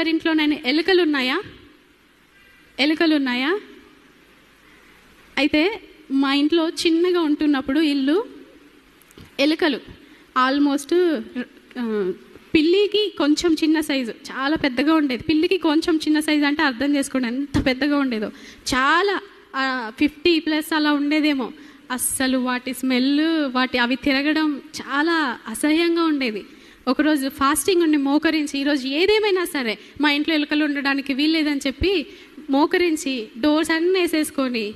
ఒక్కరింట్లోనైనా ఎలుకలు ఉన్నాయా ఎలుకలు ఉన్నాయా అయితే మా ఇంట్లో చిన్నగా ఉంటున్నప్పుడు ఇల్లు ఎలుకలు. ఆల్మోస్ట్ పిల్లికి కొంచెం చిన్న సైజు. చాలా పెద్దగా ఉండేది. పిల్లికి కొంచెం చిన్న సైజు అంటే అర్థం చేసుకోండి ఎంత పెద్దగా ఉండేదో. చాలా ఫిఫ్టీ ప్లస్ అలా ఉండేదేమో. అస్సలు వాటి స్మెల్ వాటి అవి తిరగడం చాలా అసహ్యంగా ఉండేది. ఒకరోజు ఫాస్టింగ్ ఉండి మోకరించి ఈరోజు ఏదేమైనా సరే మా ఇంట్లో ఎలుకలు ఉండడానికి వీల్లేదని చెప్పి మోకరించి డోర్స్ అన్నీ వేసేసుకొని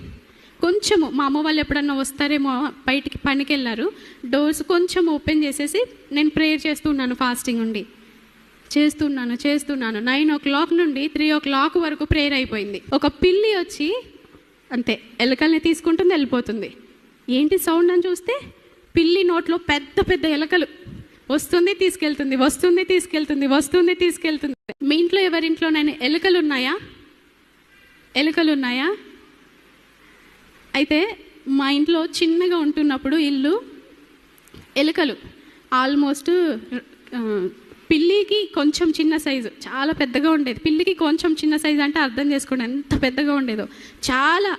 కొంచెము మా అమ్మ వాళ్ళు ఎప్పుడన్నా వస్తారేమో బయటికి పనికి వెళ్ళారు డోర్స్ కొంచెం ఓపెన్ చేసేసి నేను ప్రేయర్ చేస్తున్నాను ఫాస్టింగ్ ఉండి. చేస్తున్నాను చేస్తున్నాను. నైన్ ఓ క్లాక్ నుండి త్రీ ఓ క్లాక్ వరకు ప్రేయర్ అయిపోయింది. ఒక పిల్లి వచ్చి అంతే ఎలకల్ని తీసుకుంటుంది వెళ్ళిపోతుంది. ఏంటి సౌండ్ అని చూస్తే పిల్లి నోట్లో పెద్ద పెద్ద ఎలకలు. వస్తుంది తీసుకెళ్తుంది వస్తుంది తీసుకెళ్తుంది వస్తుంది తీసుకెళ్తుంది. మీ ఇంట్లో ఎవరింట్లోనైనా ఎలుకలు ఉన్నాయా ఎలుకలు ఉన్నాయా అయితే మా ఇంట్లో చిన్నగా ఉంటున్నప్పుడు ఇల్లు ఎలుకలు. ఆల్మోస్ట్ పిల్లికి కొంచెం చిన్న సైజు. చాలా పెద్దగా ఉండేది. పిల్లికి కొంచెం చిన్న సైజు అంటే అర్థం చేసుకోండి ఎంత పెద్దగా ఉండేదో. చాలా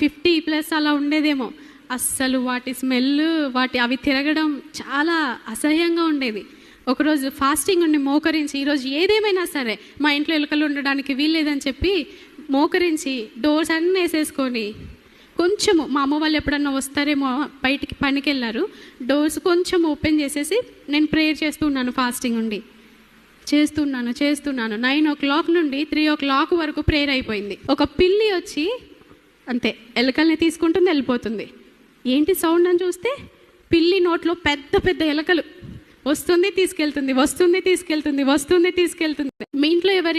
ఫిఫ్టీ ప్లస్ అలా ఉండేదేమో. అస్సలు వాటి స్మెల్ వాటి అవి తిరగడం చాలా అసహ్యంగా ఉండేది. ఒకరోజు ఫాస్టింగ్ ఉండి మోకరించి ఈరోజు ఏదేమైనా సరే మా ఇంట్లో ఎలుకలు ఉండడానికి వీల్లేదని చెప్పి మోకరించి డోర్స్ అన్నీ వేసేసుకొని కొంచెము మా అమ్మ వాళ్ళు ఎప్పుడన్నా వస్తారేమో బయటికి పనికి వెళ్ళారు డోర్స్ కొంచెం ఓపెన్ చేసేసి నేను ప్రేయర్ చేస్తున్నాను ఫాస్టింగ్ ఉండి. చేస్తున్నాను చేస్తున్నాను నైన్ ఓ క్లాక్ నుండి త్రీ ఓ క్లాక్ వరకు ప్రేయర్ అయిపోయింది. ఒక పిల్లి వచ్చి అంతే ఎలకల్ని తీసుకుంటుంది వెళ్ళిపోతుంది. ఏంటి సౌండ్ అని చూస్తే పిల్లి నోట్లో పెద్ద పెద్ద ఎలకలు. వస్తుంది తీసుకెళ్తుంది వస్తుంది తీసుకెళ్తుంది వస్తుంది తీసుకెళ్తుంది. మీ ఇంట్లో ఎవరి